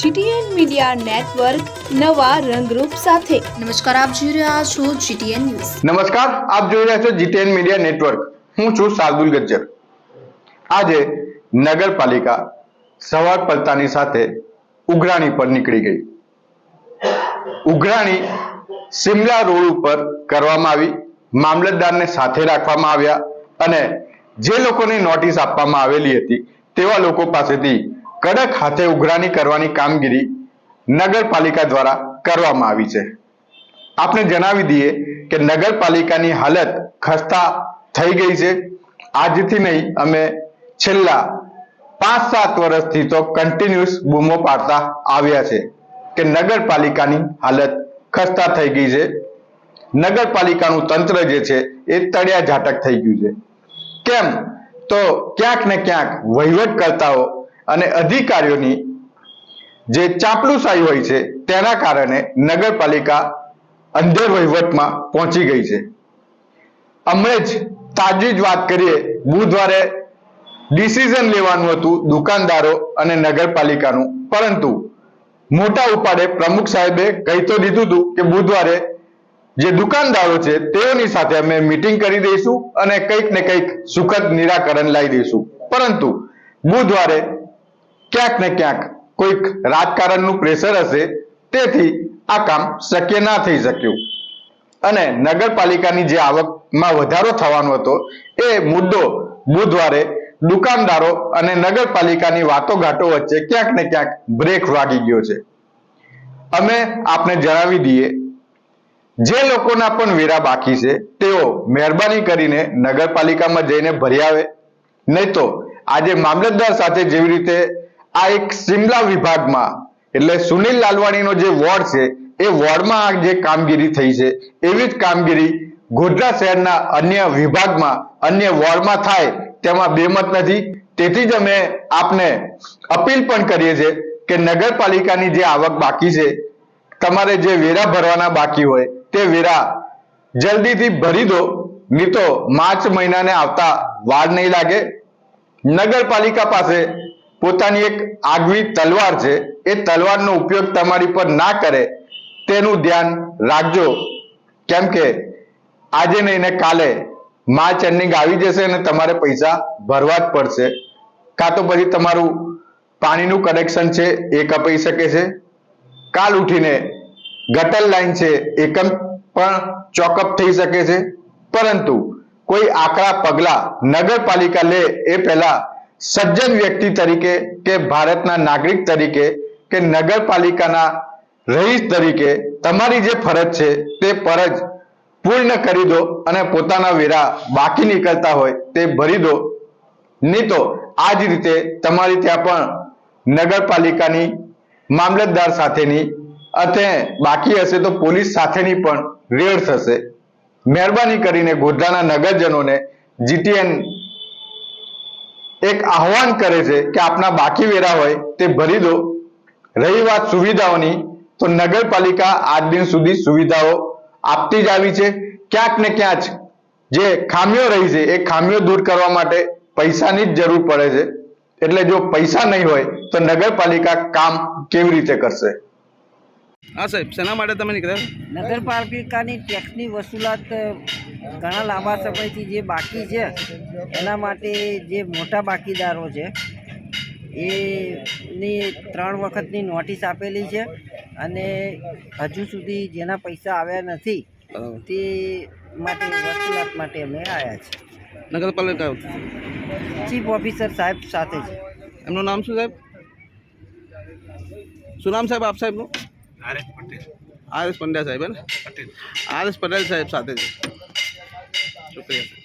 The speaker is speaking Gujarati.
જીટીએન મીડિયા નેટવર્ક નવા રંગરૂપ સાથે. નમસ્કાર આપ જોઈ રહ્યા છો જીટીએન ન્યૂઝ. નમસ્કાર આપ જોઈ રહ્યા છો જીટીએન મીડિયા નેટવર્ક. હું છું શાર્દુલ ગજ્જર. આજે નગરપાલિકા સવાર પડતાની સાથે ઉઘરાણી પર નીકળી ગઈ. ઉઘરાણી સિમલા રોડ ઉપર કરવામાં આવી મામલતદારને સાથે રાખવામાં આવ્યા અને જે લોકોને નોટિસ આપવામાં આવેલી હતી તેવા લોકો પાસેથી કડક હાથે ઉઘરાણી કરવાની કામગીરી નગરપાલિકા દ્વારા કરવામાં આવી છે. આપણે જણાવી દઈએ કે નગરપાલિકાની હાલત ખસ્તા થઈ ગઈ છે. આજથી નહીં, અમે છેલ્લા પાંચ સાત વર્ષથી તો કન્ટિન્યુઅસ બૂમો પાડતા આવ્યા છે કે નગરપાલિકાની હાલત ખસ્તા થઈ ગઈ છે. નગરપાલિકાનું તંત્ર જે છે એ તળિયા ઝાટક થઈ ગયું છે. કેમ? તો ક્યાંક ને ક્યાંક વહીવટકર્તાઓ અને અધિકારીઓની જે ચાપલુસાઈ હોય છે, તેના કારણે નગરપાલિકા અંધેર વહીવટમાં પહોંચી ગઈ છે. હમણે જ તાજી જ વાત કરીએ, બુધવારે ડિસિઝન લેવાનું હતું દુકાનદારો અને નગરપાલિકાનું. પરંતુ મોટા ઉપાડે પ્રમુખ સાહેબે કહી તો દીધું હતું કે બુધવારે જે દુકાનદારો છે, તેઓની સાથે અમે મીટિંગ કરી દઈશું અને કંઈક ને કંઈક સુખદ નિરાકરણ લાવી દઈશું. પરંતુ બુધવારે ક્યાંક ને ક્યાંક કોઈક રાજકારણનું પ્રેશર હશે, તેથી આ કામ શક્ય ના થઈ શક્યું. અને નગરપાલિકાની જે આવકમાં વધારો થવાનો હતો, એ મુદ્દો બુધવારે દુકાનદારો અને નગરપાલિકાની વાતોઘાટો વચ્ચે ક્યાંક ને ક્યાંક બ્રેક વાગી ગયો છે. અમે આપને જણાવી દઈએ, જે લોકોના પણ વેરા બાકી છે, તેઓ મહેરબાની કરીને નગરપાલિકામાં જઈને ભરી આવે. નહીં તો આજે મામલતદાર સાથે જેવી રીતે આ એક સિમલા વિભાગમાં, એટલે સુનિલ લાલવાણીનો જે વોર્ડ છે, એ વોર્ડમાં જે કામગીરી થઈ છે, એવી જ કામગીરી ગોધરા શહેરના અન્ય વિભાગમાં, અન્ય વોર્ડમાં થાય, તેમાં બેમત નથી. તેથી જ અમે આપને અપીલ પણ કરીએ છીએ કે નગરપાલિકાની જે આવક બાકી છે, તમારે જે વેરા ભરવાના બાકી હોય, તે વેરા જલ્દીથી ભરી દો. નહીં તો માર્ચ મહિનાને આવતા વાર નહીં લાગે. નગરપાલિકા પાસે પોતાની એક આગવી તલવાર છે, એ તલવારનો ઉપયોગ તમારી પર ના કરે, તેનું ધ્યાન રાખજો. કેમ કે આજે નહીં ને કાલે માર્ચ એન્ડિંગ આવી જશે અને તમારે પૈસા ભરવા જ પડશે. કાં તો પછી તમારું પાણીનું કનેક્શન છે, એ કપાઈ શકે છે. કાલ ઉઠીને ગટર લાઈન છે, એકમ પણ ચોકઅપ થઈ શકે છે. પરંતુ કોઈ આકરા પગલા નગરપાલિકા લે, એ પહેલા સજ્જન વ્યક્તિ તરીકે કે ભારતના નાગરિક તરીકે કે નગરપાલિકાના રહીશ તરીકે તમારી જે ફરજ છે તે ફરજ પૂર્ણ કરી દો અને પોતાના વેરા બાકી નીકળતા હોય તે ભરી દો. નહીં તો આ જ રીતે તમારી ત્યાં પણ નગરપાલિકાની મામલતદાર સાથેની અને બાકી હશે તો પોલીસ સાથેની પણ રેડ થશે. મહેરબાની કરીને ગોધરાના નગરજનોને જીટીએન એક આહવાન કરે છે કે આપના બાકી વેરા હોય તે ભરી દો. રહી વાત સુવિધાઓની તો નગરપાલિકા આજ દિન સુધી સુવિધાઓ આપતી જ આવી છે. ક્યાંક ને ક્યાંક જે ખામીઓ રહી છે એ ખામીઓ દૂર કરવા માટે પૈસાની જ જરૂર પડે છે. એટલે જો પૈસા નહીં હોય તો નગરપાલિકા કામ કેવી રીતે કરશે? હા સાહેબ શેના માટે તમે નીકળ્યા? નગરપાલિકાની ટેક્સની વસૂલાત ઘણા લાંબા સમયથી જે બાકી છે એના માટે જે મોટા બાકીદારો છે એની ત્રણ વખતની નોટિસ આપેલી છે અને હજુ સુધી જેના પૈસા આવ્યા નથી તે માટે વસૂલાત માટે અમે આવ્યા છીએ. નગરપાલિકા ચીફ ઓફિસર સાહેબ સાથે છે. એમનું નામ શું સાહેબ? શું નામ સાહેબ આપ સાહેબનું? આર એસ પંડ્યા સાહેબ હે ને? આર એસ પટેલ સાહેબ સાથે છે. 就这样。